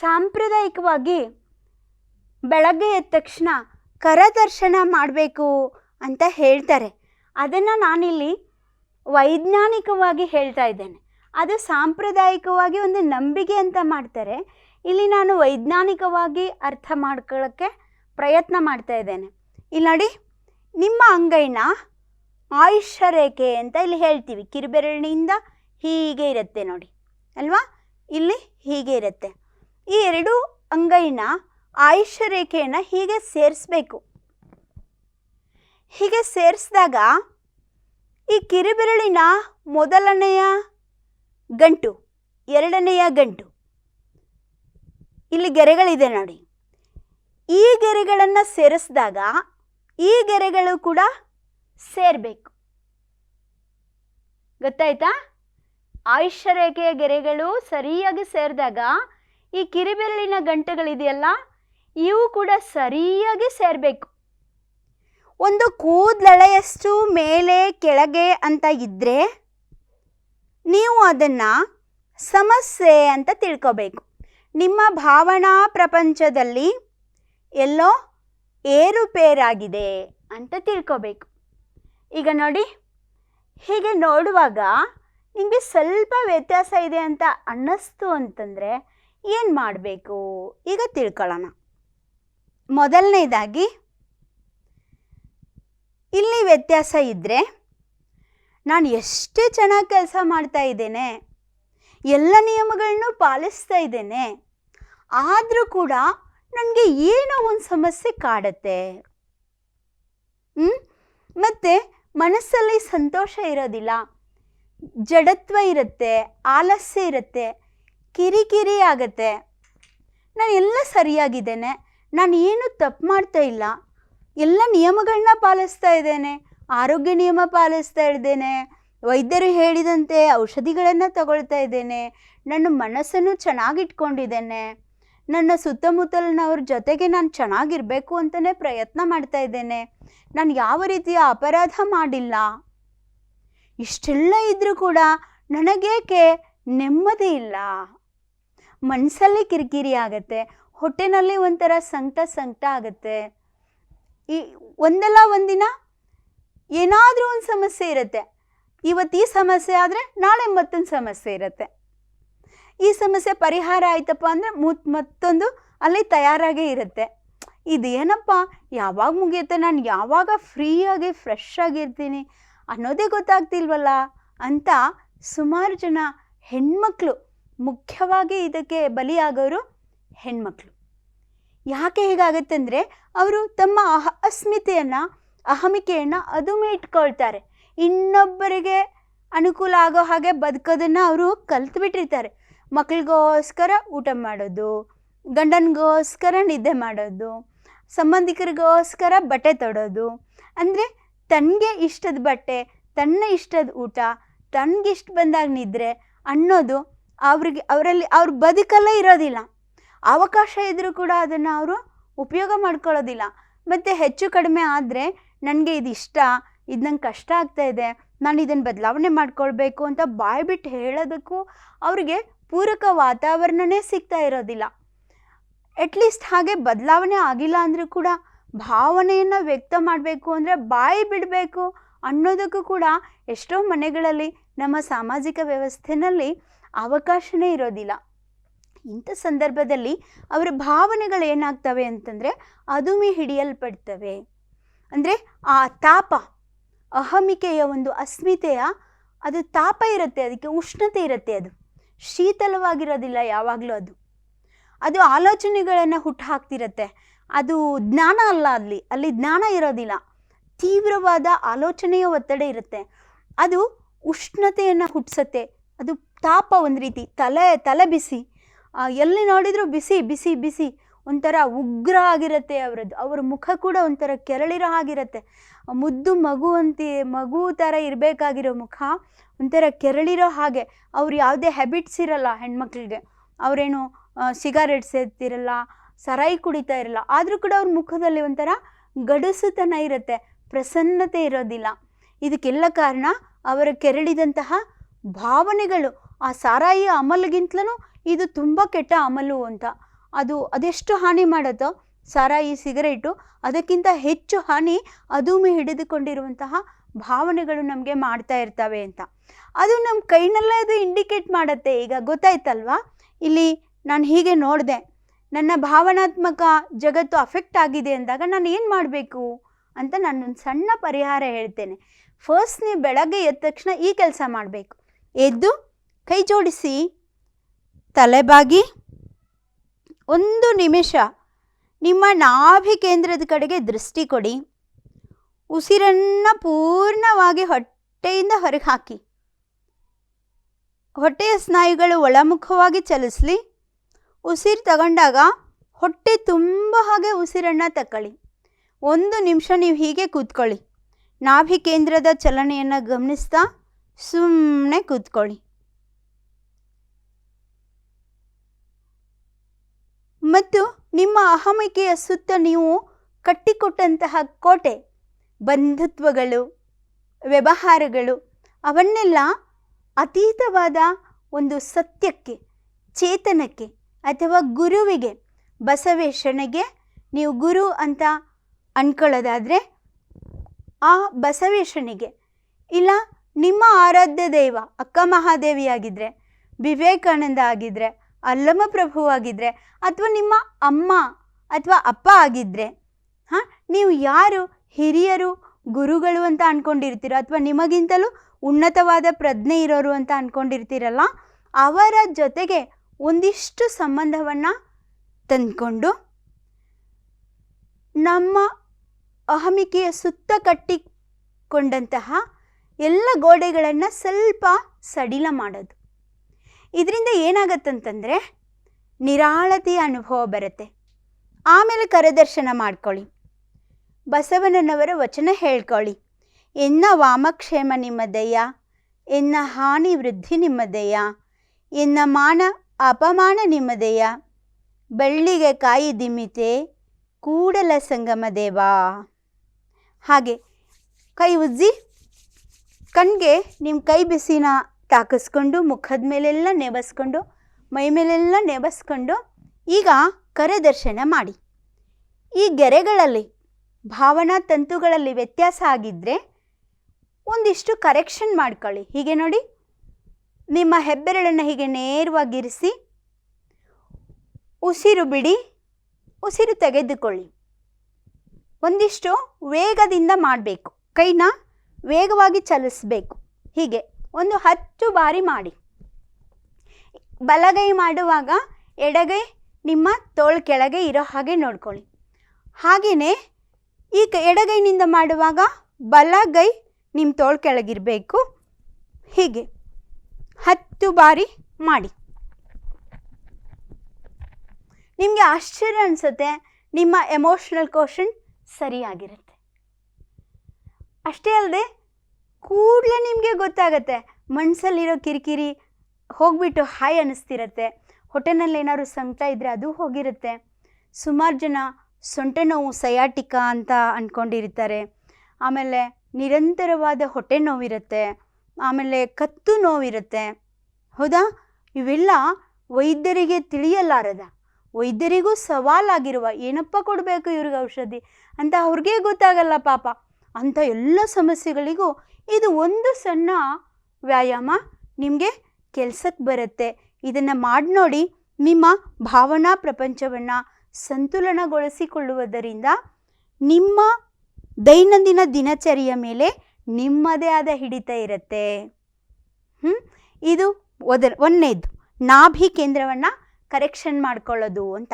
ಸಾಂಪ್ರದಾಯಿಕವಾಗಿ ಬೆಳಗ್ಗೆ ಎದ್ದ ತಕ್ಷಣ ಕರದರ್ಶನ ಮಾಡಬೇಕು ಅಂತ ಹೇಳ್ತಾರೆ. ಅದನ್ನು ನಾನಿಲ್ಲಿ ವೈಜ್ಞಾನಿಕವಾಗಿ ಹೇಳ್ತಾ ಇದ್ದೇನೆ. ಅದು ಸಾಂಪ್ರದಾಯಿಕವಾಗಿ ಒಂದು ನಂಬಿಕೆ ಅಂತ ಮಾಡ್ತಾರೆ. ಇಲ್ಲಿ ನಾನು ವೈಜ್ಞಾನಿಕವಾಗಿ ಅರ್ಥ ಮಾಡ್ಕೊಳ್ಳೋಕ್ಕೆ ಪ್ರಯತ್ನ ಮಾಡ್ತಾ ಇದ್ದೇನೆ. ಇಲ್ಲಿ ನೋಡಿ, ನಿಮ್ಮ ಅಂಗೈನ ಆಯುಷ್ಯ ರೇಖೆ ಅಂತ ಇಲ್ಲಿ ಹೇಳ್ತೀವಿ. ಕಿರುಬೆರಳಿನಿಂದ ಹೀಗೆ ಇರುತ್ತೆ ನೋಡಿ. ಅಲ್ವಾ? ಇಲ್ಲಿ ಹೀಗೆ ಇರುತ್ತೆ. ಈ ಎರಡು ಅಂಗೈನ ಆಯುಷ್ಯ ರೇಖೆಯನ್ನು ಹೀಗೆ ಸೇರಿಸ್ಬೇಕು. ಹೀಗೆ ಸೇರಿಸಿದಾಗ ಈ ಕಿರುಬೆರಳಿನ ಮೊದಲನೆಯ ಗಂಟು, ಎರಡನೆಯ ಗಂಟು. ಇಲ್ಲಿ ಗೆರೆಗಳಿದೆ ನೋಡಿ. ಈ ಗೆರೆಗಳನ್ನು ಸೇರಿಸಿದಾಗ ಈ ಗೆರೆಗಳು ಕೂಡ ಸೇರಬೇಕು. ಗೊತ್ತಾಯ್ತಾ? ಆಯುಷ್ಯ ರೇಖೆಯ ಗೆರೆಗಳು ಸರಿಯಾಗಿ ಸೇರಿದಾಗ ಈ ಕಿರಿಬೆರಳಿನ ಗಂಟೆಗಳಿದೆಯಲ್ಲ? ಇವು ಕೂಡ ಸರಿಯಾಗಿ ಸೇರಬೇಕು. ಒಂದು ಕೂದಲೆಳೆಯಷ್ಟು ಮೇಲೆ, ಕೆಳಗೆ ಅಂತ ಇದ್ದರೆ ನೀವು ಅದನ್ನು ಸಮಸ್ಯೆ ಅಂತ ತಿಳ್ಕೋಬೇಕು. ನಿಮ್ಮ ಭಾವನಾ ಪ್ರಪಂಚದಲ್ಲಿ ಎಲ್ಲೋ ಏರುಪೇರಾಗಿದೆ ಅಂತ ತಿಳ್ಕೋಬೇಕು. ಈಗ ನೋಡಿ, ಹೀಗೆ ನೋಡುವಾಗ ನಿಮಗೆ ಸ್ವಲ್ಪ ವ್ಯತ್ಯಾಸ ಇದೆ ಅಂತ ಅನ್ನಿಸ್ತು ಅಂತಂದರೆ ಏನು ಮಾಡಬೇಕು? ಈಗ ತಿಳ್ಕೊಳ್ಳೋಣ. ಮೊದಲನೇದಾಗಿ, ಇಲ್ಲಿ ವ್ಯತ್ಯಾಸ ಇದ್ದರೆ ನಾನು ಎಷ್ಟೇ ಚೆನ್ನಾಗಿ ಕೆಲಸ ಮಾಡ್ತಾ ಇದ್ದೇನೆ, ಎಲ್ಲ ನಿಯಮಗಳನ್ನು ಪಾಲಿಸ್ತಾ ಇದ್ದೇನೆ, ಆದರೂ ಕೂಡ ನನಗೆ ಏನೋ ಒಂದು ಸಮಸ್ಯೆ ಕಾಡುತ್ತೆ. ಮತ್ತು ಮನಸ್ಸಲ್ಲಿ ಸಂತೋಷ ಇರೋದಿಲ್ಲ, ಜಡತ್ವ ಇರುತ್ತೆ, ಆಲಸ್ಯ ಇರುತ್ತೆ ಕಿರಿಕಿರಿ ಆಗತ್ತೆ. ನಾನು ಎಲ್ಲ ಸರಿಯಾಗಿದ್ದೇನೆ. ನಾನು ಏನು ತಪ್ಪು ಮಾಡ್ತಾ ಇಲ್ಲ. ಎಲ್ಲ ನಿಯಮಗಳನ್ನ ಪಾಲಿಸ್ತಾ ಇದ್ದೇನೆ. ಆರೋಗ್ಯ ನಿಯಮ ಪಾಲಿಸ್ತಾ ಇದ್ದೇನೆ. ವೈದ್ಯರು ಹೇಳಿದಂತೆ ಔಷಧಿಗಳನ್ನು ತಗೊಳ್ತಾ ಇದ್ದೇನೆ. ನನ್ನ ಮನಸ್ಸನ್ನು ಚೆನ್ನಾಗಿಟ್ಕೊಂಡಿದ್ದೇನೆ. ನನ್ನ ಸುತ್ತಮುತ್ತಲಿನವ್ರ ಜೊತೆಗೆ ನಾನು ಚೆನ್ನಾಗಿರಬೇಕು ಅಂತಲೇ ಪ್ರಯತ್ನ ಮಾಡ್ತಾ ಇದ್ದೇನೆ. ನಾನು ಯಾವ ರೀತಿಯ ಅಪರಾಧ ಮಾಡಿಲ್ಲ. ಇಷ್ಟೆಲ್ಲ ಇದ್ದರೂ ಕೂಡ ನನಗೇಕೆ ನೆಮ್ಮದಿ ಇಲ್ಲ. ಮನಸ್ಸಲ್ಲಿ ಕಿರಿಕಿರಿ ಆಗುತ್ತೆ, ಹೊಟ್ಟೆನಲ್ಲಿ ಒಂಥರ ಸಂಕಟ ಸಂಕಟ ಆಗುತ್ತೆ. ಈ ಒಂದಲ್ಲ ಒಂದಿನ ಏನಾದರೂ ಒಂದು ಸಮಸ್ಯೆ ಇರುತ್ತೆ. ಇವತ್ತು ಈ ಸಮಸ್ಯೆ ಆದರೆ ನಾಳೆ ಮತ್ತೊಂದು ಸಮಸ್ಯೆ ಇರುತ್ತೆ. ಈ ಸಮಸ್ಯೆ ಪರಿಹಾರ ಆಯ್ತಪ್ಪ ಅಂದರೆ ಮುತ್ ಮತ್ತೊಂದು ಅಲ್ಲಿ ತಯಾರಾಗೇ ಇರುತ್ತೆ. ಇದೇನಪ್ಪ, ಯಾವಾಗ ಮುಗಿಯುತ್ತೆ? ನಾನು ಯಾವಾಗ ಫ್ರೀಯಾಗಿ ಫ್ರೆಶ್ ಆಗಿರ್ತೀನಿ ಅನ್ನೋದೇ ಗೊತ್ತಾಗ್ತಿಲ್ವಲ್ಲ? ಅಂತ ಸುಮಾರು ಜನ ಹೆಣ್ಮಕ್ಳು ಮುಖ್ಯವಾಗಿ ಇದಕ್ಕೆ ಬಲಿಯಾಗೋರು ಹೆಣ್ಮಕ್ಳು. ಯಾಕೆ ಹೀಗಾಗುತ್ತೆ ಅಂದರೆ ಅವರು ತಮ್ಮ ಅಹ ಅಸ್ಮಿತೆಯನ್ನು, ಅಹಮಿಕೆಯನ್ನು ಅದು ಇಟ್ಕೊಳ್ತಾರೆ. ಇನ್ನೊಬ್ಬರಿಗೆ ಅನುಕೂಲ ಆಗೋ ಹಾಗೆ ಬದುಕೋದನ್ನು ಅವರು ಕಲ್ತ್ಬಿಟ್ಟಿರ್ತಾರೆ. ಮಕ್ಳಿಗೋಸ್ಕರ ಊಟ ಮಾಡೋದು, ಗಂಡನಿಗೋಸ್ಕರ ನಿದ್ದೆ ಮಾಡೋದು, ಸಂಬಂಧಿಕರಿಗೋಸ್ಕರ ಬಟ್ಟೆ ತೊಡೋದು. ಅಂದರೆ ತನಗೆ ಇಷ್ಟದ ಬಟ್ಟೆ, ತನ್ನ ಇಷ್ಟದ ಊಟ, ತನಗಿಷ್ಟ ಬಂದಾಗ ನಿದ್ರೆ ಅನ್ನೋದು ಅವ್ರಿಗೆ, ಅವರಲ್ಲಿ ಅವ್ರ ಬದುಕಲ್ಲೇ ಇರೋದಿಲ್ಲ. ಅವಕಾಶ ಇದ್ದರೂ ಕೂಡ ಅದನ್ನು ಅವರು ಉಪಯೋಗ ಮಾಡ್ಕೊಳ್ಳೋದಿಲ್ಲ. ಮತ್ತು ಹೆಚ್ಚು ಕಡಿಮೆ ಆದರೆ ನನಗೆ ಇದು ಇಷ್ಟ ಇದು ನಂಗೆ ಕಷ್ಟ ಆಗ್ತಾ ಇದೆ, ನಾನು ಇದನ್ನು ಬದಲಾವಣೆ ಮಾಡ್ಕೊಳ್ಬೇಕು ಅಂತ ಬಾಯಿ ಬಿಟ್ಟು ಹೇಳೋದಕ್ಕೂ ಅವರಿಗೆ ಪೂರಕ ವಾತಾವರಣನೇ ಸಿಗ್ತಾ ಇರೋದಿಲ್ಲ. ಅಟ್ಲೀಸ್ಟ್ ಹಾಗೆ ಬದಲಾವಣೆ ಆಗಿಲ್ಲ ಅಂದರೂ ಕೂಡ ಭಾವನೆಯನ್ನು ವ್ಯಕ್ತ ಮಾಡಬೇಕು ಅಂದರೆ ಬಾಯಿ ಬಿಡಬೇಕು ಅನ್ನೋದಕ್ಕೂ ಕೂಡ ಎಷ್ಟೋ ಮನೆಗಳಲ್ಲಿ ನಮ್ಮ ಸಾಮಾಜಿಕ ವ್ಯವಸ್ಥೆಯಲ್ಲಿ ಅವಕಾಶನೇ ಇರೋದಿಲ್ಲ. ಇಂಥ ಸಂದರ್ಭದಲ್ಲಿ ಅವರ ಭಾವನೆಗಳು ಏನಾಗ್ತವೆ ಅಂತಂದರೆ ಅದುಮೆ ಹಿಡಿಯಲ್ಪಡ್ತವೆ. ಅಂದರೆ ಆ ತಾಪ, ಅಹಮಿಕೆಯ ಒಂದು ಅಸ್ಮಿತೆಯ ಅದು ತಾಪ ಇರುತ್ತೆ, ಅದಕ್ಕೆ ಉಷ್ಣತೆ ಇರುತ್ತೆ ಅದು. ಶೀತಲವಾಗಿರೋದಿಲ್ಲ ಯಾವಾಗಲೂ ಅದು. ಅದು ಆಲೋಚನೆಗಳನ್ನು ಹುಟ್ಟು ಹಾಕ್ತಿರತ್ತೆ ಅದು ಜ್ಞಾನ ಅಲ್ಲ ಅಲ್ಲಿ ಅಲ್ಲಿ ಜ್ಞಾನ ಇರೋದಿಲ್ಲ. ತೀವ್ರವಾದ ಆಲೋಚನೆಯ ಒತ್ತಡ ಇರುತ್ತೆ. ಅದು ಉಷ್ಣತೆಯನ್ನು ಹುಟ್ಟಿಸತ್ತೆ ಅದು ತಾಪ ಒಂದು ರೀತಿ, ತಲೆ ತಲೆ ಬಿಸಿ. ಎಲ್ಲಿ ನೋಡಿದರೂ ಬಿಸಿ ಬಿಸಿ ಬಿಸಿ. ಒಂಥರ ಉಗ್ರ ಆಗಿರುತ್ತೆ ಅವರದ್ದು. ಅವರ ಮುಖ ಕೂಡ ಒಂಥರ ಕೆರಳಿರೋ ಹಾಗಿರುತ್ತೆ. ಮುದ್ದು ಮಗು ಅಂತ, ಮಗು ಥರ ಇರಬೇಕಾಗಿರೋ ಮುಖ ಒಂಥರ ಕೆರಳಿರೋ ಹಾಗೆ. ಅವ್ರು ಯಾವುದೇ ಹ್ಯಾಬಿಟ್ಸ್ ಇರಲ್ಲ ಹೆಣ್ಮಕ್ಳಿಗೆ. ಅವರೇನು ಸಿಗಾರೆಟ್ ಸೇರ್ತಿರಲ್ಲ ಸರಾಯಿ ಕುಡಿತಾ ಇರಲ್ಲ. ಆದರೂ ಕೂಡ ಅವ್ರ ಮುಖದಲ್ಲಿ ಒಂಥರ ಗಡಸುತನ ಇರುತ್ತೆ. ಪ್ರಸನ್ನತೆ ಇರೋದಿಲ್ಲ. ಇದಕ್ಕೆಲ್ಲ ಕಾರಣ ಅವರ ಕೆರಳಿದಂತಹ ಭಾವನೆಗಳು. ಆ ಸಾರಾಯಿ ಅಮಲ್ಗಿಂತಲೂ ಇದು ತುಂಬ ಕೆಟ್ಟ ಅಮಲು ಅಂತ. ಅದು ಅದೆಷ್ಟು ಹಾನಿ ಮಾಡುತ್ತೋ, ಸಾರಾಯಿ ಸಿಗರೇಟು, ಅದಕ್ಕಿಂತ ಹೆಚ್ಚು ಹಾನಿ ಅದುಮೆ ಹಿಡಿದುಕೊಂಡಿರುವಂತಹ ಭಾವನೆಗಳು ನಮಗೆ ಮಾಡ್ತಾ ಇರ್ತವೆ ಅಂತ. ಅದು ನಮ್ಮ ಕೈನಲ್ಲೇ ಅದು ಇಂಡಿಕೇಟ್ ಮಾಡುತ್ತೆ. ಈಗ ಗೊತ್ತಾಯ್ತಲ್ವಾ? ಇಲ್ಲಿ ನಾನು ಹೀಗೆ ನೋಡಿದೆ. ನನ್ನ ಭಾವನಾತ್ಮಕ ಜಗತ್ತು ಅಫೆಕ್ಟ್ ಆಗಿದೆ ಅಂದಾಗ ನಾನು ಏನು ಮಾಡಬೇಕು ಅಂತ ನಾನೊಂದು ಸಣ್ಣ ಪರಿಹಾರ ಹೇಳ್ತೇನೆ. ಫಸ್ಟ್ ನೀವು ಬೆಳಗ್ಗೆ ಎದ್ದ ತಕ್ಷಣ ಈ ಕೆಲಸ ಮಾಡಬೇಕು. ಎದ್ದು ಕೈ ಜೋಡಿಸಿ ತಲೆಬಾಗಿ ಒಂದು ನಿಮಿಷ ನಿಮ್ಮ ನಾಭಿ ಕೇಂದ್ರದ ಕಡೆಗೆ ದೃಷ್ಟಿ ಕೊಡಿ. ಉಸಿರನ್ನು ಪೂರ್ಣವಾಗಿ ಹೊಟ್ಟೆಯಿಂದ ಹೊರಗೆ ಹಾಕಿ. ಹೊಟ್ಟೆಯ ಸ್ನಾಯುಗಳು ಒಳಮುಖವಾಗಿ ಚಲಿಸಲಿ. ಉಸಿರು ತಗೊಂಡಾಗ ಹೊಟ್ಟೆ ತುಂಬ ಹಾಗೆ ಉಸಿರನ್ನು ತಗೊಳ್ಳಿ ಒಂದು ನಿಮಿಷ ನೀವು ಹೀಗೆ ಕೂತ್ಕೊಳ್ಳಿ. ನಾಭಿ ಕೇಂದ್ರದ ಚಲನೆಯನ್ನು ಗಮನಿಸ್ತಾ ಸುಮ್ಮನೆ ಕೂತ್ಕೊಳ್ಳಿ. ಮತ್ತು ನಿಮ್ಮ ಅಹಮಿಕೆಯ ಸುತ್ತ ನೀವು ಕಟ್ಟಿಕೊಟ್ಟಂತಹ ಕೋಟೆ, ಬಂಧುತ್ವಗಳು, ವ್ಯವಹಾರಗಳು, ಅವನ್ನೆಲ್ಲ ಅತೀತವಾದ ಒಂದು ಸತ್ಯಕ್ಕೆ, ಚೇತನಕ್ಕೆ ಅಥವಾ ಗುರುವಿಗೆ, ಬಸವೇಶ್ವರನಿಗೆ ನೀವು ಗುರು ಅಂತ ಅಂದ್ಕೊಳ್ಳೋದಾದರೆ ಆ ಬಸವೇಶ್ವರನಿಗೆ. ಇಲ್ಲ, ನಿಮ್ಮ ಆರಾಧ್ಯ ದೈವ ಅಕ್ಕ ಮಹಾದೇವಿ ಆಗಿದ್ದರೆ ವಿವೇಕಾನಂದ ಆಗಿದ್ದರೆ ಅಲ್ಲಮ ಪ್ರಭು ಆಗಿದ್ದರೆ ಅಥವಾ ನಿಮ್ಮ ಅಮ್ಮ ಅಥವಾ ಅಪ್ಪ ಆಗಿದ್ದರೆ ಹಾಂ, ನೀವು ಯಾರು? ಹಿರಿಯರು, ಗುರುಗಳು ಅಂತ ಅಂದ್ಕೊಂಡಿರ್ತೀರೋ ಅಥವಾ ನಿಮಗಿಂತಲೂ ಉನ್ನತವಾದ ಪ್ರಜ್ಞೆ ಇರೋರು ಅಂತ ಅಂದ್ಕೊಂಡಿರ್ತೀರಲ್ಲ ಅವರ ಜೊತೆಗೆ ಒಂದಿಷ್ಟು ಸಂಬಂಧವನ್ನು ತಂದ್ಕೊಂಡು ನಮ್ಮ ಅಹಮಿಕೆಯ ಸುತ್ತ ಕಟ್ಟಿಕೊಂಡಂತಹ ಎಲ್ಲ ಗೋಡೆಗಳನ್ನು ಸ್ವಲ್ಪ ಸಡಿಲ ಮಾಡೋದು. ಇದರಿಂದ ಏನಾಗತ್ತಂತಂದರೆ ನಿರಾಳತೆಯ ಅನುಭವ ಬರುತ್ತೆ. ಆಮೇಲೆ ಕರದರ್ಶನ ಮಾಡ್ಕೊಳ್ಳಿ. ಬಸವಣ್ಣನವರ ವಚನ ಹೇಳ್ಕೊಳ್ಳಿ. ಎನ್ನ ವಾಮಕ್ಷೇಮ ನಿಮ್ಮದಯ್ಯ ಎನ್ನ ಹಾನಿ ವೃದ್ಧಿ ನಿಮ್ಮದಯ್ಯ ಎನ್ನ ಮಾನ ಅಪಮಾನ ನಿಮ್ಮದಯ್ಯ ಬೆಳ್ಳಿಗೆ ಕಾಯಿ ದಿಮಿತೆ, ಕೂಡಲ ಸಂಗಮ ದೇವಾ. ಹಾಗೆ ಕೈ ಉಜ್ಜಿ, ಕಣ್ಗೆ ನಿಮ್ಮ ಕೈ ಬಿಸಿನ ತಾಕಿಸ್ಕೊಂಡು ಮುಖದ ಮೇಲೆಲ್ಲ ನೆಬಸ್ಕೊಂಡು ಮೈ ಮೇಲೆಲ್ಲ ನೆಬಸ್ಕೊಂಡು ಈಗ ಕರದರ್ಶನ ಮಾಡಿ. ಈ ಗೆರೆಗಳಲ್ಲಿ, ಭಾವನಾ ತಂತುಗಳಲ್ಲಿ ವ್ಯತ್ಯಾಸ ಆಗಿದ್ದರೆ ಒಂದಿಷ್ಟು ಕರೆಕ್ಷನ್ ಮಾಡ್ಕೊಳ್ಳಿ. ಹೀಗೆ ನೋಡಿ, ನಿಮ್ಮ ಹೆಬ್ಬೆರಳನ್ನು ಹೀಗೆ ನೇರವಾಗಿರಿಸಿ ಉಸಿರು ಬಿಡಿ, ಉಸಿರು ತೆಗೆದುಕೊಳ್ಳಿ. ಒಂದಿಷ್ಟು ವೇಗದಿಂದ ಮಾಡಬೇಕು. ಕೈನ ವೇಗವಾಗಿ ಚಲಿಸಬೇಕು. ಹೀಗೆ. ಒಂದು ಹತ್ತು ಬಾರಿ ಮಾಡಿ. ಬಲಗೈ ಮಾಡುವಾಗ ಎಡಗೈ ನಿಮ್ಮ ತೋಳು ಕೆಳಗೆ ಇರೋ ಹಾಗೆ ನೋಡ್ಕೊಳ್ಳಿ. ಹಾಗೆಯೇ ಈ ಎಡಗೈನಿಂದ ಮಾಡುವಾಗ ಬಲಗೈ ನಿಮ್ಮ ತೋಳು ಕೆಳಗಿರಬೇಕು. ಹೀಗೆ ಹತ್ತು ಬಾರಿ ಮಾಡಿ. ನಿಮಗೆ ಆಶ್ಚರ್ಯ ಅನಿಸುತ್ತೆ, ನಿಮ್ಮ ಎಮೋಷ್ನಲ್ ಕ್ವಶನ್ ಸರಿಯಾಗಿರುತ್ತೆ. ಅಷ್ಟೇ ಅಲ್ಲದೆ ಕೂಡಲೇ ನಿಮಗೆ ಗೊತ್ತಾಗತ್ತೆ. ಮನಸ್ಸಲ್ಲಿರೋ ಕಿರಿಕಿರಿ ಹೋಗ್ಬಿಟ್ಟು ಹಾಯ್ ಅನ್ನಿಸ್ತಿರತ್ತೆ. ಹೊಟ್ಟೆನಲ್ಲಿ ಏನಾದ್ರು ಸಂಕಟ ಇದ್ದರೆ ಅದು ಹೋಗಿರುತ್ತೆ. ಸುಮಾರು ಜನ ಸೊಂಟೆ ನೋವು, ಸಯಾಟಿಕಾ ಅಂತ ಅಂದ್ಕೊಂಡಿರ್ತಾರೆ ಆಮೇಲೆ ನಿರಂತರವಾದ ಹೊಟ್ಟೆ ನೋವಿರುತ್ತೆ. ಆಮೇಲೆ ಕತ್ತು ನೋವಿರುತ್ತೆ. ಹೌದಾ? ಇವೆಲ್ಲ ವೈದ್ಯರಿಗೆ ತಿಳಿಯಲಾರದ, ವೈದ್ಯರಿಗೂ ಸವಾಲಾಗಿರುವ ಏನಪ್ಪ ಕೊಡಬೇಕು ಇವ್ರಿಗೆ ಔಷಧಿ ಅಂತ ಅವ್ರಿಗೆ ಗೊತ್ತಾಗಲ್ಲ ಪಾಪ. ಅಂಥ ಎಲ್ಲ ಸಮಸ್ಯೆಗಳಿಗೂ ಇದು ಒಂದು ಸಣ್ಣ ವ್ಯಾಯಾಮ ನಿಮಗೆ ಕೆಲಸಕ್ಕೆ ಬರುತ್ತೆ. ಇದನ್ನು ಮಾಡಿ ನೋಡಿ ನಿಮ್ಮ ಭಾವನಾ ಪ್ರಪಂಚವನ್ನು ಸಂತುಲನಗೊಳಿಸಿಕೊಳ್ಳುವುದರಿಂದ ನಿಮ್ಮ ದೈನಂದಿನ ದಿನಚರಿಯ ಮೇಲೆ ನಿಮ್ಮದೇ ಆದ ಹಿಡಿತ ಇರುತ್ತೆ. ಹ್ಞೂ ಇದು ಒದರ್ ಒಂದನೇದು. ನಾಭಿ ಕೇಂದ್ರವನ್ನು ಕರೆಕ್ಷನ್ ಮಾಡ್ಕೊಳ್ಳೋದು ಅಂತ.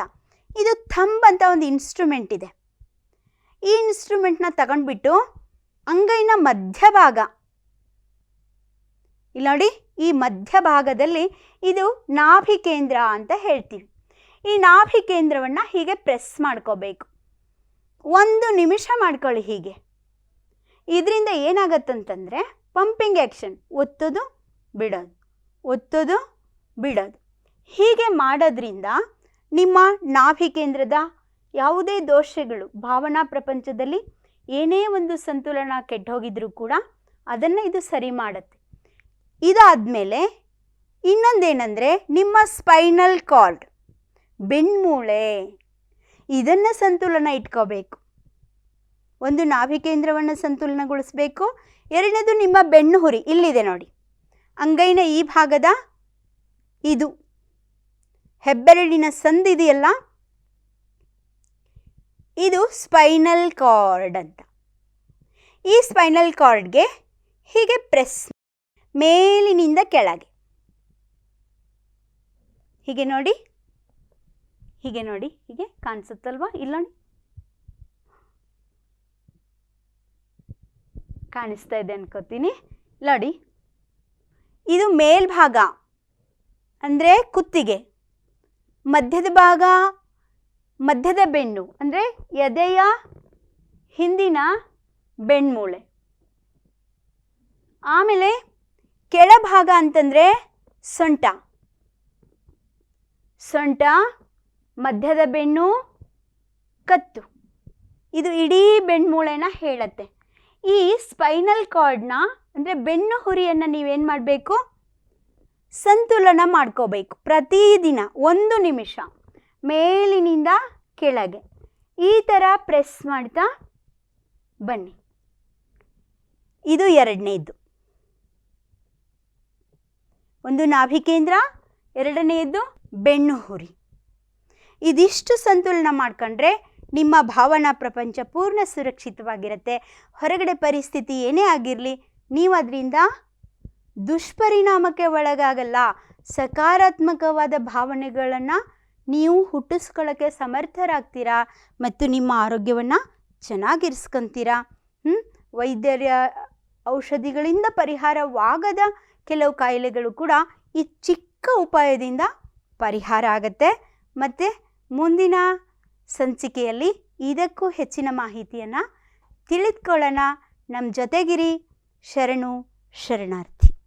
ಇದು ಥಂಬ್ ಅಂತ ಒಂದು ಇನ್ಸ್ಟ್ರೂಮೆಂಟ್ ಇದೆ. ಈ ಇನ್ಸ್ಟ್ರೂಮೆಂಟ್ನ ತಗೊಂಡ್ಬಿಟ್ಟು ಅಂಗೈನ ಮಧ್ಯಭಾಗ. ಇಲ್ಲಿ ನೋಡಿ, ಈ ಮಧ್ಯಭಾಗದಲ್ಲಿ ಇದು ನಾಭಿ ಕೇಂದ್ರ ಅಂತ ಹೇಳ್ತೀವಿ. ಈ ನಾಭಿ ಕೇಂದ್ರವನ್ನು ಹೀಗೆ ಪ್ರೆಸ್ ಮಾಡ್ಕೋಬೇಕು. ಒಂದು ನಿಮಿಷ ಮಾಡ್ಕೊಳ್ಳಿ ಹೀಗೆ. ಇದರಿಂದ ಏನಾಗತ್ತಂತಂದರೆ ಪಂಪಿಂಗ್ ಆ್ಯಕ್ಷನ್ ಒತ್ತೋದು, ಬಿಡೋದು ಒತ್ತೋದು, ಬಿಡೋದು. ಹೀಗೆ ಮಾಡೋದ್ರಿಂದ ನಿಮ್ಮ ನಾಭಿ ಕೇಂದ್ರದ ಯಾವುದೇ ದೋಷಗಳು ಭಾವನಾ ಪ್ರಪಂಚದಲ್ಲಿ ಏನೇ ಒಂದು ಸಂತುಲನ ಕೆಟ್ಟೋಗಿದ್ರೂ ಕೂಡ ಅದನ್ನು ಇದು ಸರಿ ಮಾಡುತ್ತೆ. ಇದಾದಮೇಲೆ ಇನ್ನೊಂದೇನೆಂದರೆ ನಿಮ್ಮ ಸ್ಪೈನಲ್ ಕಾರ್ಡ್, ಬೆನ್ಮೂಳೆ, ಇದನ್ನು ಸಂತುಲನ ಇಟ್ಕೋಬೇಕು. ಒಂದು ನಾಭಿಕೇಂದ್ರವನ್ನು ಸಂತುಲನಗೊಳಿಸಬೇಕು, ಎರಡನೇದು ನಿಮ್ಮ ಬೆನ್ನು ಹುರಿ, ಇಲ್ಲಿದೆ ನೋಡಿ. ಅಂಗೈನ ಈ ಭಾಗದ ಇದು, ಹೆಬ್ಬೆರಳಿನ ಸಂದಿದೆಯಲ್ಲ ಇದು ಸ್ಪೈನಲ್ ಕಾರ್ಡ್ ಅಂತ. ಈ ಸ್ಪೈನಲ್ ಕಾರ್ಡ್ಗೆ ಹೀಗೆ ಪ್ರೆಸ್ ಮೇಲಿನಿಂದ ಕೆಳಗೆ. ಹೀಗೆ ನೋಡಿ ಹೀಗೆ ನೋಡಿ, ಹೀಗೆ ಕಾಣಿಸುತ್ತಲ್ವಾ? ಇಲ್ಲ ಕಾಣಿಸ್ತಾ ಇದೆ ಅನ್ಕೋತೀನಿ. ನೋಡಿ, ಇದು ಮೇಲ್ಭಾಗ ಅಂದರೆ ಕುತ್ತಿಗೆ, ಮಧ್ಯದ ಭಾಗ ಮಧ್ಯದ ಬೆನ್ನು, ಅಂದರೆ ಎದೆಯ ಹಿಂದಿನ ಬೆಣ್ಮೂಳೆ ಆಮೇಲೆ ಕೆಳಭಾಗ ಅಂತಂದರೆ ಸೊಂಟ. ಸೊಂಟ, ಮಧ್ಯದ ಬೆನ್ನು, ಕತ್ತು. ಇದು ಇಡೀ ಬೆಣ್ಮೂಳೆನ ಹೇಳತ್ತೆ. ಈ ಸ್ಪೈನಲ್ ಕಾರ್ಡ್ನ ಅಂದರೆ ಬೆನ್ನು ಹುರಿಯನ್ನು ನೀವೇನು ಮಾಡಬೇಕು? ಸಂತುಲನ ಮಾಡ್ಕೋಬೇಕು ಪ್ರತಿದಿನ, ಒಂದು ನಿಮಿಷ. ಮೇಲಿನಿಂದ ಕೆಳಗೆ. ಈ ಥರ ಪ್ರೆಸ್ ಮಾಡ್ತಾ ಬನ್ನಿ. ಇದು ಎರಡನೇದು ಒಂದು ನಾಭಿಕೇಂದ್ರ ಎರಡನೆಯದ್ದು ಬೆನ್ನು ಹುರಿ. ಇದಿಷ್ಟು ಸಂತುಲನ ಮಾಡ್ಕೊಂಡ್ರೆ ನಿಮ್ಮ ಭಾವನಾ ಪ್ರಪಂಚ ಪೂರ್ಣ ಸುರಕ್ಷಿತವಾಗಿರುತ್ತೆ. ಹೊರಗಡೆ ಪರಿಸ್ಥಿತಿ ಏನೇ ಆಗಿರಲಿ, ನೀವು ಅದರಿಂದ ದುಷ್ಪರಿಣಾಮಕ್ಕೆ ಒಳಗಾಗಲ್ಲ. ಸಕಾರಾತ್ಮಕವಾದ ಭಾವನೆಗಳನ್ನು ನೀವು ಹುಟ್ಟಿಸ್ಕೊಳ್ಳೋಕ್ಕೆ ಸಮರ್ಥರಾಗ್ತೀರಾ ಮತ್ತು ನಿಮ್ಮ ಆರೋಗ್ಯವನ್ನು ಚೆನ್ನಾಗಿರಿಸ್ಕೊಂತೀರಾ? ಹ್ಞೂ ವೈದ್ಯರ ಔಷಧಿಗಳಿಂದ ಪರಿಹಾರವಾಗದ ಕೆಲವು ಕಾಯಿಲೆಗಳು ಕೂಡ ಈ ಚಿಕ್ಕ ಉಪಾಯದಿಂದ ಪರಿಹಾರ ಆಗುತ್ತೆ. ಮತ್ತು ಮುಂದಿನ ಸಂಚಿಕೆಯಲ್ಲಿ ಇದಕ್ಕೂ ಹೆಚ್ಚಿನ ಮಾಹಿತಿಯನ್ನು ತಿಳಿದುಕೊಳ್ಳೋಣ. ನಮ್ಮ ಜೊತೆಗಿರಿ. ಶರಣು, ಶರಣಾರ್ಥಿ.